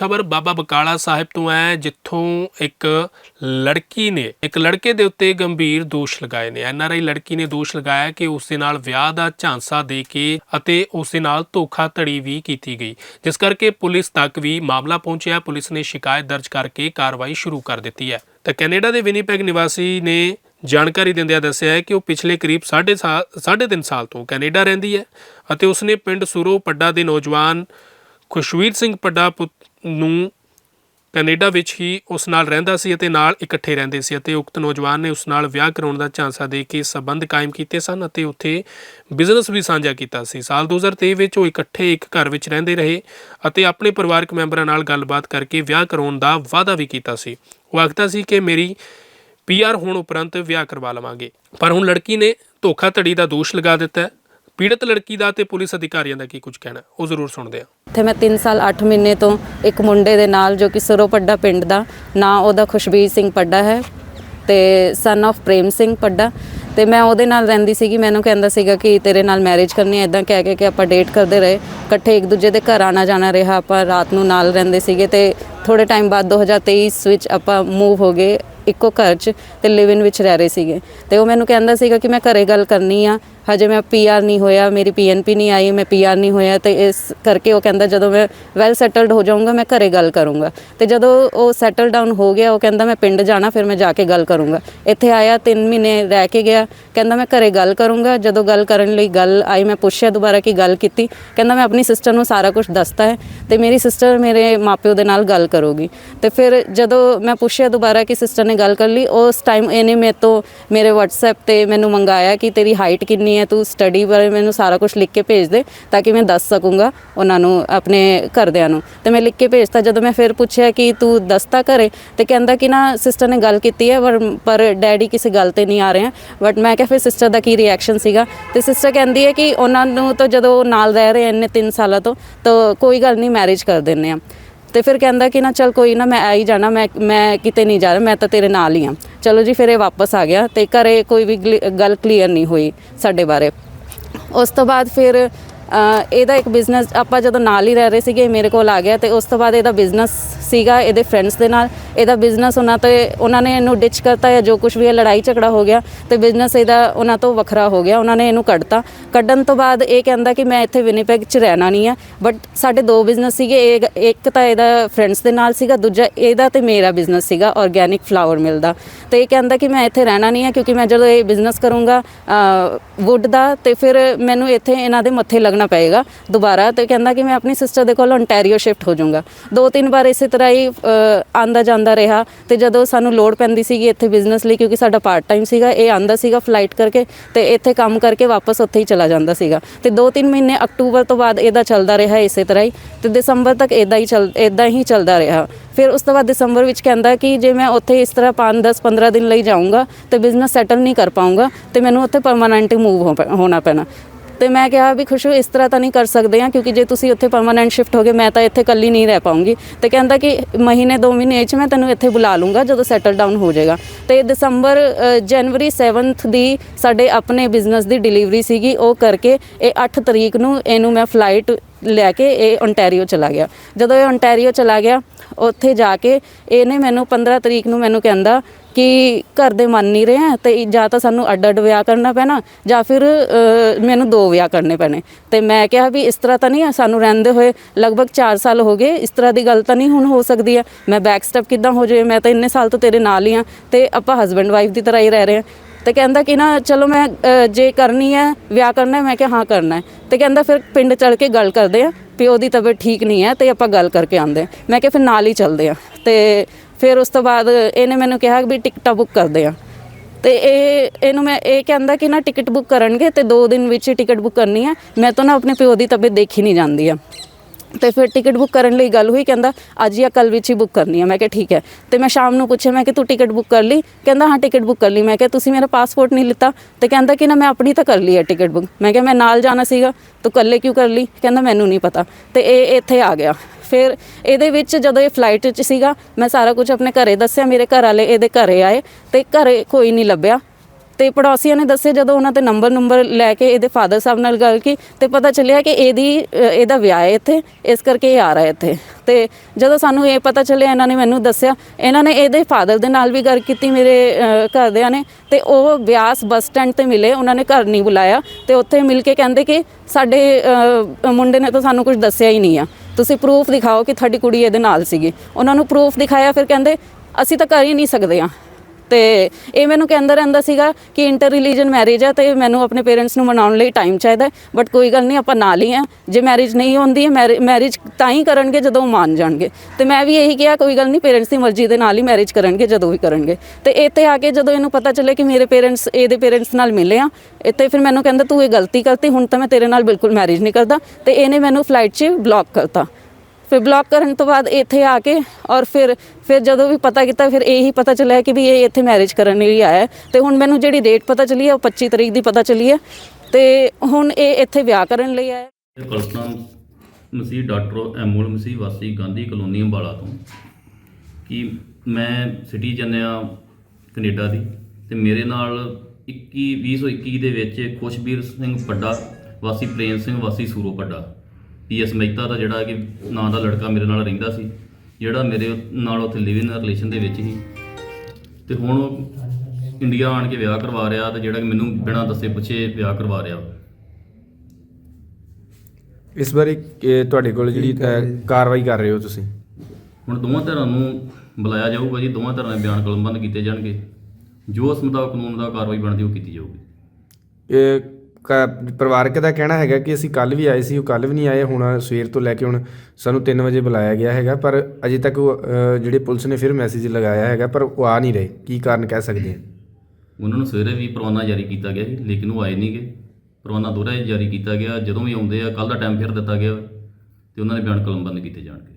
ਖਬਰ ਬਾਬਾ ਬਕਾਲਾ ਸਾਹਿਬ ਤੋਂ ਹੈ, ਜਿੱਥੋਂ ਇੱਕ ਲੜਕੀ ਨੇ, ਇੱਕ ਲੜਕੇ ਦੇ ਉੱਤੇ ਗੰਭੀਰ ਦੋਸ਼ ਲਗਾਏ ਨੇ। ਐਨਆਰਆਈ ਲੜਕੀ ਨੇ ਦੋਸ਼ ਲਗਾਇਆ ਕਿ ਉਸ ਦੇ ਨਾਲ ਵਿਆਹ ਦਾ ਝਾਂਸਾ ਦੇ ਕੇ ਅਤੇ ਉਸ ਦੇ ਨਾਲ ਧੋਖਾਧੜੀ ਵੀ ਕੀਤੀ ਗਈ। ਜਿਸ ਕਰਕੇ ਪੁਲਿਸ ਤੱਕ ਵੀ ਮਾਮਲਾ ਪਹੁੰਚਿਆ। ਪੁਲਿਸ ਨੇ ਸ਼ਿਕਾਇਤ ਦਰਜ ਕਰਕੇ ਕਾਰਵਾਈ ਸ਼ੁਰੂ ਕਰ ਦਿੱਤੀ ਹੈ। ਤਾਂ ਕੈਨੇਡਾ ਦੇ ਵਿਨੀਪੈਗ ਨਿਵਾਸੀ ਨੇ ਜਾਣਕਾਰੀ ਦਿੰਦਿਆਂ ਦੱਸਿਆ ਹੈ ਕਿ ਉਹ ਪਿਛਲੇ ਕਰੀਬ 3.5 ਸਾਲ ਤੋਂ ਕੈਨੇਡਾ ਰਹਿੰਦੀ ਹੈ ਅਤੇ ਉਸਨੇ ਪਿੰਡ ਸੁਰੋ ਪੱਡਾ ਦੇ ਨੌਜਵਾਨ ਖੁਸ਼ਵੀਰ ਸਿੰਘ ਪੱਡਾ ਪੁੱਤ ਨੂੰ ਕੈਨੇਡਾ ਵਿੱਚ ਹੀ ਉਸ ਨਾਲ ਰਹਿੰਦਾ ਸੀ ਅਤੇ ਨਾਲ ਇਕੱਠੇ ਰਹਿੰਦੇ ਸੀ ਅਤੇ ਉਕਤ ਨੌਜਵਾਨ ਨੇ ਉਸ ਨਾਲ ਵਿਆਹ ਕਰਾਉਣ ਦਾ ਝਾਂਸਾ ਦੇ ਕੇ ਸਬੰਧ ਕਾਇਮ ਕੀਤੇ ਸਨ ਅਤੇ ਉੱਥੇ ਬਿਜ਼ਨਸ ਵੀ ਸਾਂਝਾ ਕੀਤਾ ਸੀ। ਸਾਲ 2023 ਵਿੱਚ ਉਹ ਇਕੱਠੇ ਇੱਕ ਘਰ ਵਿੱਚ ਰਹਿੰਦੇ ਰਹੇ ਅਤੇ ਆਪਣੇ ਪਰਿਵਾਰਕ ਮੈਂਬਰਾਂ ਨਾਲ ਗੱਲਬਾਤ ਕਰਕੇ ਵਿਆਹ ਕਰਾਉਣ ਦਾ ਵਾਅਦਾ ਵੀ ਕੀਤਾ ਸੀ। ਉਹ ਆਖਦਾ ਸੀ ਕਿ ਮੇਰੀ ਪੀਆਰ ਹੋਣ ਉਪਰੰਤ ਵਿਆਹ ਕਰਵਾ ਲਵਾਂਗੇ। ਪਰ ਹੁਣ ਲੜਕੀ ਨੇ ਧੋਖਾਧੜੀ ਦਾ ਦੋਸ਼ ਲਗਾ ਦਿੱਤਾ ਪੀੜਤ ਲੜਕੀ ਦਾ ਤੇ ਪੁਲਿਸ ਅਧਿਕਾਰੀਆਂ ਦਾ ਕੀ ਕੁਝ ਕਹਿਣਾ? ਉਹ ਜ਼ਰੂਰ ਸੁਣਦੇ ਹਾਂ। ਇੱਥੇ ਮੈਂ 3 ਸਾਲ 8 ਮਹੀਨੇ ਤੋਂ ਇੱਕ ਮੁੰਡੇ ਦੇ ਨਾਲ ਜੋ ਕਿ ਸਰੋ ਪੱਡਾ ਪਿੰਡ ਦਾ, ਨਾਂ ਉਹਦਾ ਖੁਸ਼ਬੀਰ ਸਿੰਘ ਪੱਡਾ ਹੈ ਤੇ ਸਨ of ਪ੍ਰੇਮ ਸਿੰਘ ਪੱਡਾ ਤੇ ਮੈਂ ਉਹਦੇ ਨਾਲ ਰਹਿੰਦੀ ਸੀਗੀ, ਮੈਨੂੰ ਕਹਿੰਦਾ ਸੀਗਾ ਕਿ ਤੇਰੇ ਨਾਲ ਮੈਰਿਜ ਕਰਨੀ ਹੈ ਇਦਾਂ ਕਹਿ ਕੇ ਕਿ ਆਪਾਂ ਡੇਟ ਕਰਦੇ ਰਹੇ, ਇਕੱਠੇ ਇੱਕ ਦੂਜੇ ਦੇ ਘਰ ਆਣਾ ਜਾਣਾ ਰਿਹਾ, ਆਪਾਂ ਰਾਤ ਨੂੰ ਨਾਲ ਰਹਿੰਦੇ ਸੀਗੇ ਤੇ ਥੋੜੇ ਟਾਈਮ ਬਾਅਦ 2023 ਵਿੱਚ ਆਪਾਂ ਮੂਵ ਹੋ ਗਏ ਇੱਕੋ ਘਰ 'ਚ ਤੇ ਲਿਵ ਇਨ ਵਿੱਚ ਰਹਿ ਰਹੇ ਸੀਗੇ। ਤੇ ਉਹ ਮੈਨੂੰ ਕਹਿੰਦਾ ਸੀਗਾ ਕਿ ਮੈਂ ਘਰੇ ਗੱਲ ਕਰਨੀ ਆ। ਹਜੇ ਮੈਂ ਪੀਆਰ ਨਹੀਂ ਹੋਇਆ, ਮੇਰੀ ਪੀਐਨਪੀ ਨਹੀਂ ਆਈ, ਮੈਂ ਪੀਆਰ ਨਹੀਂ ਹੋਇਆ ਤੇ ਇਸ ਕਰਕੇ ਉਹ ਕਹਿੰਦਾ ਜਦੋਂ ਮੈਂ ਵੈਲ ਸੈਟਲਡ ਹੋ ਜਾਊਂਗਾ, ਮੈਂ ਘਰੇ ਗੱਲ ਕਰੂੰਗਾ। ਤੇ ਜਦੋਂ ਉਹ ਸੈਟਲ ਡਾਊਨ ਹੋ ਗਿਆ, ਉਹ ਕਹਿੰਦਾ ਮੈਂ ਪਿੰਡ ਜਾਣਾ, ਫਿਰ ਮੈਂ ਜਾ ਕੇ ਗੱਲ ਕਰੂੰਗਾ। ਇੱਥੇ ਆਇਆ 3 ਮਹੀਨੇ ਰਹਿ ਕੇ ਗਿਆ, ਕਹਿੰਦਾ ਮੈਂ ਘਰੇ ਗੱਲ ਕਰੂੰਗਾ। ਜਦੋਂ ਗੱਲ ਕਰਨ ਲਈ ਗੱਲ ਆਈ, ਮੈਂ ਪੁੱਛਿਆ ਦੁਬਾਰਾ ਕੀ ਗੱਲ ਕੀਤੀ। ਕਹਿੰਦਾ ਮੈਂ ਆਪਣੀ ਸਿਸਟਰ ਨੂੰ ਸਾਰਾ ਕੁਝ ਦੱਸਤਾ ਹੈ ਤੇ ਮੇਰੀ ਸਿਸਟਰ ਮੇਰੇ ਮਾਪਿਓ ਦੇ ਨਾਲ ਗੱਲ ਕਰੂਗੀ। ਤੇ ਫਿਰ ਜਦੋਂ ਮੈਂ ਪੁੱਛਿਆ ਦੁਬਾਰਾ ਕਿ ਸਿਸਟਰ ਨੇ ਗੱਲ ਕਰ ਲਈ। ਉਸ ਟਾਈਮ ਇਹਨੇ ਮੇਰੇ ਤੋਂ ਮੇਰੇ WhatsApp ਤੇ ਮੈਨੂੰ ਮੰਗਾਇਆ ਕਿ ਤੇਰੀ ਹਾਈਟ ਕਿੰਨੀ ਹੈ, ਤੂੰ ਸਟੱਡੀ ਬਾਰੇ ਮੈਨੂੰ ਸਾਰਾ ਕੁਝ ਲਿਖ ਕੇ ਭੇਜ ਦੇ ਤਾਂ ਕਿ ਮੈਂ ਦੱਸ ਸਕੂੰਗਾ ਉਹਨਾਂ ਨੂੰ, ਆਪਣੇ ਘਰਦਿਆਂ ਨੂੰ। ਤੇ ਮੈਂ ਲਿਖ ਕੇ ਭੇਜਤਾ। ਜਦੋਂ ਮੈਂ ਫਿਰ ਪੁੱਛਿਆ ਕਿ ਤੂੰ ਦੱਸਤਾ ਘਰੇ, ਤੇ ਕਹਿੰਦਾ ਕਿ ਨਾ ਸਿਸਟਰ ਨੇ ਗੱਲ ਕੀਤੀ ਹੈ, ਪਰ ਪਰ ਡੈਡੀ ਕਿਸੇ ਗੱਲ ਤੇ ਨਹੀਂ ਆ ਰਹੇ ਬਟ ਮੈਂ ਕਿਹਾ ਫਿਰ ਸਿਸਟਰ ਦਾ ਕੀ ਰਿਐਕਸ਼ਨ ਸੀਗਾ? ਤੇ ਸਿਸਟਰ ਕਹਿੰਦੀ ਹੈ ਕਿ ਉਹਨਾਂ ਨੂੰ ਤਾਂ ਜਦੋਂ ਉਹ ਨਾਲ ਰਹਿ ਰਹੇ ਇੰਨੇ 3 ਸਾਲਾਂ ਤੋਂ, ਤਾਂ ਕੋਈ ਗੱਲ ਨਹੀਂ ਮੈਰਿਜ ਕਰ ਦਿੰਨੇ ਆ। ਤੇ ਫਿਰ ਕਹਿੰਦਾ ਕਿ ਨਾ, ਚਲ ਕੋਈ ਨਾ, ਮੈਂ ਆ ਹੀ ਜਾਣਾ, ਮੈਂ ਮੈਂ ਕਿਤੇ ਨਹੀਂ ਜਾ ਰਿਹਾ, ਮੈਂ ਤਾਂ ਤੇਰੇ ਨਾਲ ਹੀ ਆ। ਚਲੋ ਜੀ, ਫਿਰ ਇਹ ਵਾਪਸ ਆ ਗਿਆ ਤੇ ਘਰੇ ਕੋਈ ਵੀ ਗਲੀ- ਗੱਲ ਕਲੀਅਰ ਨਹੀਂ ਹੋਈ ਸਾਡੇ ਬਾਰੇ। ਉਸ ਤੋਂ ਬਾਅਦ ਫਿਰ ਇਹਦਾ ਇੱਕ ਬਿਜ਼ਨਸ ਆਪਾਂ ਜਦੋਂ ਨਾਲ ਹੀ ਰਹਿ ਰਹੇ ਸੀਗੇ, ਇਹ ਮੇਰੇ ਕੋਲ ਆ ਗਿਆ ਤੇ ਉਸ ਤੋਂ ਬਾਅਦ ਇਹਦਾ ਬਿਜ਼ਨਸ ਸੀਗਾ ਇਹਦੇ ਫਰੈਂਡਸ ਦੇ ਨਾਲ। ਇਹਦਾ ਬਿਜ਼ਨਸ ਉਹਨਾਂ ਤੇ, ਉਹਨਾਂ ਨੇ ਇਹਨੂੰ ਡਿਚ ਕਰਤਾ ਜਾਂ ਜੋ ਕੁਝ ਵੀ ਹੈ, ਲੜਾਈ ਝਗੜਾ ਹੋ ਗਿਆ ਤੇ ਬਿਜ਼ਨਸ ਇਹਦਾ ਉਹਨਾਂ ਤੋਂ ਵੱਖਰਾ ਹੋ ਗਿਆ, ਉਹਨਾਂ ਨੇ ਇਹਨੂੰ ਕੱਢਤਾ। ਕੱਢਣ ਤੋਂ ਬਾਅਦ ਇਹ ਕਹਿੰਦਾ ਕਿ ਮੈਂ ਇੱਥੇ ਵਿਨੀਪੈਗ 'ਚ ਰਹਿਣਾ ਨਹੀਂ ਹੈ ਬਟ ਸਾਡੇ ਦੋ ਬਿਜ਼ਨਸ ਸੀਗੇ ਇਹ- ਇੱਕ ਤਾਂ ਇਹਦਾ ਫਰੈਂਡਸ ਦੇ ਨਾਲ ਸੀਗਾ, ਦੂਜਾ ਇਹਦਾ ਤੇ ਮੇਰਾ ਬਿਜ਼ਨਸ ਸੀਗਾ ਆਰਗੈਨਿਕ ਫਲਾਵਰ ਮਿਲ ਦਾ। ਤੇ ਇਹ ਕਹਿੰਦਾ ਕਿ ਮੈਂ ਇੱਥੇ ਰਹਿਣਾ ਨਹੀਂ ਹੈ ਕਿਉਂਕਿ ਮੈਂ ਜਦੋਂ ਇਹ ਬਿਜ਼ਨਸ ਕਰੂੰਗਾ ਵੁੱਡ ਦਾ ਤੇ ਫਿਰ ਮੈਨੂੰ ਇੱਥੇ ਇਹਨਾਂ ਦੇ ਮੱਥੇ ਲੱਗਣਾ ਪਏਗਾ ਦੁਬਾਰਾ ਤੇ ਕਹਿੰਦਾ ਕਿ ਮੈਂ ਆਪਣੀ ਸਿਸਟਰ ਦੇ ਕੋਲ ontario ਸ਼ਿਫਟ ਹੋ ਜਾਊਂਗਾ। ਦੋ ਤਿੰਨ ਵਾਰ ਇਸੇ ਤਰ੍ਹਾਂ ਹੀ ਅ, ਆਂਦਾ ਜਾਂਦਾ ਰਿਹਾ ਤੇ ਜਦੋਂ ਸਾਨੂੰ ਲੋੜ ਪੈਂਦੀ ਸੀਗੀ ਇੱਥੇ ਬਿਜ਼ਨਸ ਲਈ ਕਿਉਂਕਿ ਸਾਡਾ ਪਾਰਟ ਟਾਈਮ ਸੀਗਾ ਇਹ ਆਂਦਾ ਸੀਗਾ ਫਲਾਈਟ ਕਰਕੇ ਤੇ ਇੱਥੇ ਕੰਮ ਕਰਕੇ ਵਾਪਸ ਉੱਥੇ ਹੀ ਚਲਾ ਜਾਂਦਾ ਸੀਗਾ। ਤੇ ਦੋ ਤਿੰਨ ਮਹੀਨੇ ਅਕਤੂਬਰ ਤੋਂ ਬਾਅਦ ਇਹਦਾ ਚੱਲਦਾ ਰਿਹਾ ਇਸੇ ਤਰ੍ਹਾਂ ਹੀ ਤੇ ਦਸੰਬਰ ਤੱਕ ਇਦਾਂ ਹੀ ਚੱਲ ਇਦਾਂ ਹੀ ਚੱਲਦਾ ਰਿਹਾ। ਫਿਰ ਉਸ ਤੋਂ ਬਾਅਦ ਦਸੰਬਰ ਵਿੱਚ ਕਹਿੰਦਾ ਕਿ ਜੇ ਮੈਂ ਉੱਥੇ ਇਸ ਤਰ੍ਹਾਂ 5 10 15 ਦਿਨ ਲਈ ਜਾਊਂਗਾ ਤੇ ਬਿਜ਼ਨਸ ਸੈਟਲ ਨਹੀਂ ਕਰ ਪਾਊਂਗਾ ਤੇ ਮੈਨੂੰ ਉੱਥੇ ਪਰਮਾਨੈਂਟ ਮੂਵ ਹੋਣਾ ਪੈਣਾ। ਤੇ ਮੈਂ ਕਿਹਾ ਵੀ ਖੁਸ਼ੂ ਇਸ ਤਰ੍ਹਾਂ ਤਾਂ ਨਹੀਂ ਕਰ ਸਕਦੇ ਆ ਕਿਉਂਕਿ ਜੇ ਤੁਸੀਂ ਉੱਥੇ ਪਰਮਾਨੈਂਟ ਸ਼ਿਫਟ ਹੋਗੇ, ਮੈਂ ਤਾਂ ਇੱਥੇ ਇਕੱਲੀ ਨਹੀਂ ਰਹਿ ਪਾਉਂਗੀ। ਤੇ ਕਹਿੰਦਾ ਕਿ ਮਹੀਨੇ, ਦੋ ਮਹੀਨੇ 'ਚ ਮੈਂ ਤੈਨੂੰ ਇੱਥੇ ਬੁਲਾ ਲੂੰਗਾ, ਜਦੋਂ ਸੈਟਲ ਡਾਊਨ ਹੋ ਜਾਏਗਾ। ਤੇ ਦਸੰਬਰ ਜਨਵਰੀ 7th ਦੀ ਸਾਡੇ ਆਪਣੇ ਬਿਜ਼ਨਸ ਦੀ ਡਿਲੀਵਰੀ ਸੀਗੀ, ਉਹ ਕਰਕੇ ਇਹ 8 ਤਰੀਕ ਨੂੰ ਇਹਨੂੰ ਮੈਂ ਫਲਾਈਟ ਲੈ ਕੇ ਇਹ ontario ਚਲਾ ਗਿਆ। ਜਦੋਂ ਇਹ ontario ਚਲਾ ਗਿਆ, ਉੱਥੇ ਜਾ ਕੇ ਇਹਨੇ ਮੈਨੂੰ 15 ਤਰੀਕ ਨੂੰ ਮੈਨੂੰ ਕਹਿੰਦਾ ਕਿ ਘਰ ਦੇ ਮੰਨ ਨਹੀਂ ਰਹੇ ਆ ਤੇ ਜਾਂ ਤਾਂ ਸਾਨੂੰ ਅੱਡ ਅੱਡ ਵਿਆਹ ਕਰਨਾ ਪੈਣਾ ਜਾਂ ਫਿਰ ਮੈਨੂੰ ਦੋ ਵਿਆਹ ਕਰਨੇ ਪੈਣੇ। ਤੇ ਮੈਂ ਕਿਹਾ ਵੀ ਇਸ ਤਰ੍ਹਾਂ ਤਾਂ ਨਹੀਂ ਆ, ਸਾਨੂੰ ਰਹਿੰਦੇ ਹੋਏ ਲਗਭਗ 4 ਸਾਲ ਹੋ ਗਏ, ਇਸ ਤਰ੍ਹਾਂ ਦੀ ਗੱਲ ਤਾਂ ਨਹੀਂ ਹੁਣ ਹੋ ਸਕਦੀ ਹੈ ਮੈਂ ਬੈਕ ਸਟੈਪ ਕਿੱਦਾਂ ਹੋ ਜਾਏ ਮੈਂ ਤਾਂ ਇੰਨੇ ਸਾਲ ਤੋਂ ਤੇਰੇ ਨਾਲ ਹੀ ਆ ਤੇ ਆਪਾਂ ਹਸਬੈਂਡ ਵਾਈਫ ਦੀ ਤਰ੍ਹਾਂ ਹੀ ਰਹਿ ਰਹੇ ਆ। ਤੇ ਕਹਿੰਦਾ ਕਿ ਨਾ, ਚਲੋ ਮੈਂ ਜੇ ਕਰਨੀ ਹੈ ਵਿਆਹ ਕਰਨਾ ਮੈਂ ਕਿਹਾ ਹਾਂ ਕਰਨਾ ਹੈ। ਤੇ ਕਹਿੰਦਾ ਫਿਰ ਪਿੰਡ ਚੜ ਕੇ ਗੱਲ ਕਰਦੇ ਆ ਪਿਓ ਦੀ ਤਬੀਅਤ ਠੀਕ ਨਹੀਂ ਹੈ ਤੇ ਆਪਾਂ ਗੱਲ ਕਰਕੇ ਆਉਂਦੇ ਮੈਂ ਕਿਹਾ ਫਿਰ ਨਾਲ ਹੀ ਚੱਲਦੇ ਆ। ਤੇ ਫਿਰ ਉਸ ਤੋਂ ਬਾਅਦ ਇਹਨੇ ਮੈਨੂੰ ਕਿਹਾ ਵੀ ਟਿਕਟਾਂ ਬੁੱਕ ਕਰਦੇ ਆ। ਤੇ ਇਹ, ਇਹਨੂੰ ਮੈਂ ਇਹ ਕਹਿੰਦਾ ਕਿ ਨਾ ਟਿਕਟ ਬੁੱਕ ਕਰਨਗੇ ਤੇ 2 ਦਿਨ ਵਿੱਚ ਹੀ ਟਿਕਟ ਬੁੱਕ ਕਰਨੀ ਹੈ ਮੈਂ ਤਾਂ ਨਾ ਆਪਣੇ ਪਿਓ ਦੀ ਤਬੀਅਤ ਦੇਖੀ ਨਹੀਂ ਜਾਂਦੀ ਆ। ਤੇ ਫਿਰ ਟਿਕਟ ਬੁੱਕ ਕਰਨ ਲਈ ਗੱਲ ਹੋਈ, ਕਹਿੰਦਾ, ਅੱਜ ਜਾਂ ਕੱਲ ਵਿੱਚ ਹੀ ਬੁੱਕ ਕਰਨੀ ਆ। ਮੈਂ ਕਿਹਾ, ਠੀਕ ਹੈ। ਤੇ ਮੈਂ ਸ਼ਾਮ ਨੂੰ ਪੁੱਛਿਆ, ਮੈਂ ਕਿ ਤੂੰ ਟਿਕਟ ਬੁੱਕ ਕਰ ਲਈ? ਕਹਿੰਦਾ, ਹਾਂ, ਟਿਕਟ ਬੁੱਕ ਕਰ ਲਈ। ਮੈਂ ਕਿਹਾ, ਤੁਸੀਂ ਮੇਰਾ ਪਾਸਪੋਰਟ ਨਹੀਂ ਲਿੱਤਾ? ਤੇ ਕਹਿੰਦਾ ਕਿ ਨਾ, ਮੈਂ ਆਪਣੀ ਤਾਂ ਕਰ ਲਈ ਹੈ ਟਿਕਟ ਬੁੱਕ। ਮੈਂ ਕਿਹਾ, ਮੈਂ ਨਾਲ ਜਾਣਾ ਸੀਗਾ, ਤੂੰ ਇਕੱਲੇ ਕਿਉਂ ਕਰ ਲਈ? ਕਹਿੰਦਾ, ਮੈਨੂੰ ਨਹੀਂ ਪਤਾ। ਤੇ ਇਹ ਇੱਥੇ ਆ ਗਿਆ। ਫਿਰ ਇਹਦੇ ਵਿੱਚ ਜਦੋਂ ਇਹ ਫਲਾਈਟ 'ਚ ਸੀਗਾ, ਮੈਂ ਸਾਰਾ ਕੁਝ ਆਪਣੇ ਘਰੇ ਦੱਸਿਆ, ਮੇਰੇ ਘਰ ਵਾਲੇ ਇਹਦੇ ਘਰੇ ਆਏ ਤੇ ਘਰੇ ਕੋਈ ਨਹੀਂ ਲੱਭਿਆ। ਤੇ ਪੜੋਸੀਆਂ ਨੇ ਦੱਸਿਆ, ਜਦੋਂ ਉਹਨਾਂ ਤੇ ਨੰਬਰ ਨੰਬਰ ਲੈ ਕੇ ਇਹਦੇ ਫਾਦਰ ਸਾਹਿਬ ਨਾਲ ਗੱਲ ਕੀ ਤੇ ਪਤਾ ਚੱਲਿਆ ਕਿ ਇਹਦੀ, ਇਹਦਾ ਵਿਆਹ ਹੈ ਇੱਥੇ, ਇਸ ਕਰਕੇ ਇਹ ਆ ਰਿਹਾ ਇੱਥੇ। ਤੇ ਜਦੋਂ ਸਾਨੂੰ ਇਹ ਪਤਾ ਚੱਲਿਆ, ਇਹਨਾਂ ਨੇ ਮੈਨੂੰ ਦੱਸਿਆ, ਇਹਨਾਂ ਨੇ ਇਹਦੇ ਫਾਦਰ ਦੇ ਨਾਲ ਵੀ ਗੱਲ ਕੀਤੀ ਮੇਰੇ ਘਰਦਿਆਂ ਨੇ ਤੇ ਉਹ ਬਿਆਸ ਬੱਸ ਸਟੈਂਡ ਤੇ ਮਿਲੇ, ਉਹਨਾਂ ਨੇ ਘਰ ਨਹੀਂ ਬੁਲਾਇਆ ਤੇ ਉੱਥੇ ਮਿਲ ਕੇ ਕਹਿੰਦੇ ਕਿ ਸਾਡੇ ਮੁੰਡੇ ਨੇ ਤਾਂ ਸਾਨੂੰ ਕੁਝ ਦੱਸਿਆ ਹੀ ਨਹੀਂ ਆ। ਤੁਸੀਂ ਪ੍ਰੂਫ ਦਿਖਾਓ ਕਿ ਤੁਹਾਡੀ ਕੁੜੀ ਇਹਦੇ ਨਾਲ ਸੀਗੀ। ਉਹਨਾਂ ਨੂੰ ਪ੍ਰੂਫ ਦਿਖਾਇਆ, ਫਿਰ ਕਹਿੰਦੇ, ਅਸੀਂ ਤਾਂ ਕਰ ਹੀ ਨਹੀਂ ਸਕਦੇ ਆ ਤੇ ਇਹ ਮੈਨੂੰ ਕਹਿੰਦਾ ਰਹਿੰਦਾ ਸੀਗਾ ਕਿ ਇੰਟਰ ਰਿਲੀਜਨ ਮੈਰਿਜ ਹੈ ਤੇ ਮੈਨੂੰ ਆਪਣੇ ਪੇਰੈਂਟਸ ਨੂੰ ਮਨਾਉਣ ਲਈ ਟਾਈਮ ਚਾਹੀਦਾ ਬਟ ਕੋਈ ਗੱਲ ਨਹੀਂ, ਆਪਾਂ ਨਾਲ ਹੀ ਆ। ਜੇ ਮੈਰਿਜ ਨਹੀਂ ਹੁੰਦੀ ਹੈ ਮੈਰਿਜ ਤਾਂ ਹੀ ਕਰਨਗੇ ਜਦੋਂ ਉਹ ਮੰਨ ਜਾਣਗੇ। ਤੇ ਮੈਂ ਵੀ ਇਹੀ ਕਿਹਾ, ਕੋਈ ਗੱਲ ਨਹੀਂ ਪੇਰੈਂਟਸ ਦੀ ਮਰਜ਼ੀ ਦੇ ਨਾਲ ਹੀ ਮੈਰਿਜ ਕਰਨਗੇ, ਜਦੋਂ ਵੀ ਕਰਨਗੇ। ਤੇ ਇੱਥੇ ਆ ਕੇ ਜਦੋਂ ਇਹਨੂੰ ਪਤਾ ਚੱਲੇ ਕਿ ਮੇਰੇ ਪੇਰੈਂਟਸ ਇਹਦੇ ਪੇਰੈਂਟਸ ਨਾਲ ਮਿਲੇ ਆ, ਇੱਥੇ ਫਿਰ ਮੈਨੂੰ ਕਹਿੰਦਾ, ਤੂੰ ਇਹ ਗਲਤੀ ਕਰਤੀ, ਹੁਣ ਤਾਂ ਮੈਂ ਤੇਰੇ ਨਾਲ ਬਿਲਕੁਲ ਮੈਰਿਜ ਨਹੀਂ ਕਰਦਾ। ਤੇ ਇਹਨੇ ਮੈਨੂੰ ਫਲਾਈਟ 'ਚ ਬਲੌਕ ਕਰਤਾ। ਫਿਰ ਬਲੌਕ ਕਰਨ ਤੋਂ ਬਾਅਦ ਇੱਥੇ ਆ ਕੇ ਔਰ ਫਿਰ ਫਿਰ ਜਦੋਂ ਵੀ ਪਤਾ ਕੀਤਾ, ਫਿਰ ਇਹੀ ਪਤਾ ਚੱਲਿਆ ਕਿ ਵੀ ਇਹ ਇੱਥੇ ਮੈਰਿਜ ਕਰਨ ਲਈ ਆਇਆ ਹੈ। ਤੇ ਹੁਣ ਮੈਨੂੰ ਜਿਹੜੀ ਡੇਟ ਪਤਾ ਚੱਲੀ ਹੈ, ਉਹ 25 ਤਰੀਕ ਦੀ ਪਤਾ ਚੱਲੀ ਹੈ। ਤੇ ਹੁਣ ਇਹ ਇੱਥੇ ਵਿਆਹ ਕਰਨ ਲਈ ਆਇਆ ਕਲਪਨਾ ਮਸੀਹ ਡਾਕਟਰ ਐਮੋਲ ਮਸੀਹ ਵਾਸੀ ਗਾਂਧੀ ਕਲੋਨੀ ਅੰਬਾਲਾ ਤੋਂ। ਕਿ ਮੈਂ ਸਿਟੀ ਆ ਕੈਨੇਡਾ ਦੀ ਤੇ ਮੇਰੇ ਨਾਲ 21 2021 ਦੇ ਵਿੱਚ ਖੁਸ਼ਬੀਰ ਸਿੰਘ ਪੱਡਾ ਵਾਸੀ ਪ੍ਰੇਮ ਸਿੰਘ, ਵਾਸੀ ਸੂਰੋ ਪੱਡਾ ਪੀਐਸ ਮਹਿਤਾ ਦਾ ਜਿਹੜਾ ਕਿ ਨਾਂ ਦਾ ਲੜਕਾ ਮੇਰੇ ਨਾਲ ਰਹਿੰਦਾ ਸੀ ਜਿਹੜਾ ਮੇਰੇ ਨਾਲ ਉੱਥੇ ਲਿਵਿੰਗ ਰਿਲੇਸ਼ਨ ਦੇ ਵਿੱਚ ਸੀ। ਤੇ ਹੁਣ ਉਹ ਇੰਡੀਆ ਆਣ ਕੇ ਵਿਆਹ ਕਰਵਾ ਰਿਹਾ ਤੇ ਜਿਹੜਾ ਕਿ ਮੈਨੂੰ ਬਿਨਾਂ ਦੱਸੇ ਪੁੱਛੇ ਵਿਆਹ ਕਰਵਾ ਰਿਹਾ। ਇਸ ਬਾਰੇ ਇਹ ਤੁਹਾਡੇ ਕੋਲ ਜਿਹੜੀ ਅ, ਕਾਰਵਾਈ ਕਰ ਰਹੇ ਹੋ ਤੁਸੀਂ? ਹੁਣ ਦੋਵਾਂ ਧਿਰਾਂ ਨੂੰ ਬੁਲਾਇਆ ਜਾਊਗਾ ਜੀ ਦੋਵਾਂ ਧਿਰਾਂ ਦੇ ਬਿਆਨ ਕਲਮਬੰਦ ਕੀਤੇ ਜਾਣਗੇ। ਜੋ ਉਸ ਮੁਤਾਬਕ ਕਾਨੂੰਨ ਦਾ ਕਾਰਵਾਈ ਬਣਦੀ ਉਹ ਕੀਤੀ ਜਾਊਗੀ। ਇਹ ਕ- ਪਰਿਵਾਰਕ ਦਾ ਕਹਿਣਾ ਹੈਗਾ ਕਿ ਅਸੀਂ ਕੱਲ ਵੀ ਆਏ ਸੀ, ਉਹ ਕੱਲ ਵੀ ਨਹੀਂ ਆਏ, ਹੁਣ ਸਵੇਰ ਤੋਂ ਲੈ ਕੇ ਹੁਣ ਸਾਨੂੰ 3 ਵਜੇ ਬੁਲਾਇਆ ਗਿਆ ਹੈਗਾ, ਪਰ ਅਜੇ ਤੱਕ ਉਹ ਜਿਹੜੇ ਪੁਲਿਸ ਨੇ ਫਿਰ ਮੈਸੇਜ ਲਗਾਇਆ ਹੈਗਾ, ਪਰ ਉਹ ਆ ਨਹੀਂ ਰਹੇ, ਕੀ ਕਾਰਨ ਕਹਿ ਸਕਦੇ ਹਾਂ? ਉਹਨਾਂ ਨੂੰ ਸਵੇਰੇ ਵੀ ਪਰਵਾਨਾ ਜਾਰੀ ਕੀਤਾ ਗਿਆ ਸੀ, ਲੇਕਿਨ ਉਹ ਆਏ ਨਹੀਂ ਗਏ ਪਰਵਾਨਾ ਦੋਹਰਾ ਜਾਰੀ ਕੀਤਾ ਗਿਆ, ਜਦੋਂ ਵੀ ਆਉਂਦੇ ਆ ਕੱਲ ਦਾ ਟਾਈਮ ਫਿਰ ਦਿੱਤਾ ਗਿਆ ਤੇ ਉਹਨਾਂ ਦੇ ਬਿਆਨ ਕਲਮਬੰਦ ਕੀਤੇ ਜਾਣਗੇ।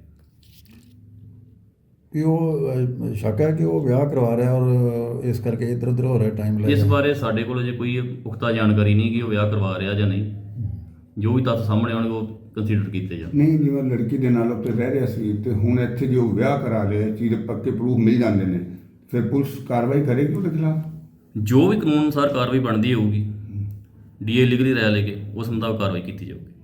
ਕਿ ਉਹ ਸ਼ੱਕ ਹੈ ਕਿ ਉਹ ਵਿਆਹ ਕਰਵਾ ਰਿਹਾ ਔਰ ਇਸ ਕਰਕੇ ਇੱਧਰ ਉੱਧਰ ਹੋ ਰਿਹਾ ਟਾਈਮ ਲੈ ਇਸ ਰਿਹਾ। ਬਾਰੇ ਸਾਡੇ ਕੋਲ ਅਜੇ ਕੋਈ ਪੁਖਤਾ ਜਾਣਕਾਰੀ ਨਹੀਂ ਕਿ ਉਹ ਵਿਆਹ ਕਰਵਾ ਰਿਹਾ ਜਾਂ ਨਹੀਂ। ਜੋ ਵੀ ਤੱਥ ਸਾਹਮਣੇ ਆਉਣਗੇ ਉਹ ਕੰਸੀਡਰ ਕੀਤੇ ਜਾਣ। ਨਹੀਂ ਜਿਵੇਂ ਲੜਕੀ ਦੇ ਨਾਲ ਉੱਤੇ ਰਹਿ ਰਿਹਾ ਸੀ ਤੇ ਹੁਣ ਇੱਥੇ ਜੋ ਵਿਆਹ ਕਰਾ ਲਿਆ ਚੀਜ਼ ਦੇ ਪੱਕੇ ਪ੍ਰੂਫ ਮਿਲ ਜਾਂਦੇ ਨੇ। ਫਿਰ ਪੁਲਿਸ ਕਾਰਵਾਈ ਕਰੇਗੀ ਉਹਦੇ ਖਿਲਾਫ? ਜੋ ਵੀ ਕਾਨੂੰਨ ਅਨੁਸਾਰ ਕਾਰਵਾਈ ਬਣਦੀ ਹੋਊਗੀ ਡੀਏ ਲੀਗਲੀ ਰਾਇ ਲੈ ਕੇ ਉਸ ਮੁਤਾਬਕ ਕਾਰਵਾਈ ਕੀਤੀ ਜਾਊਗੀ।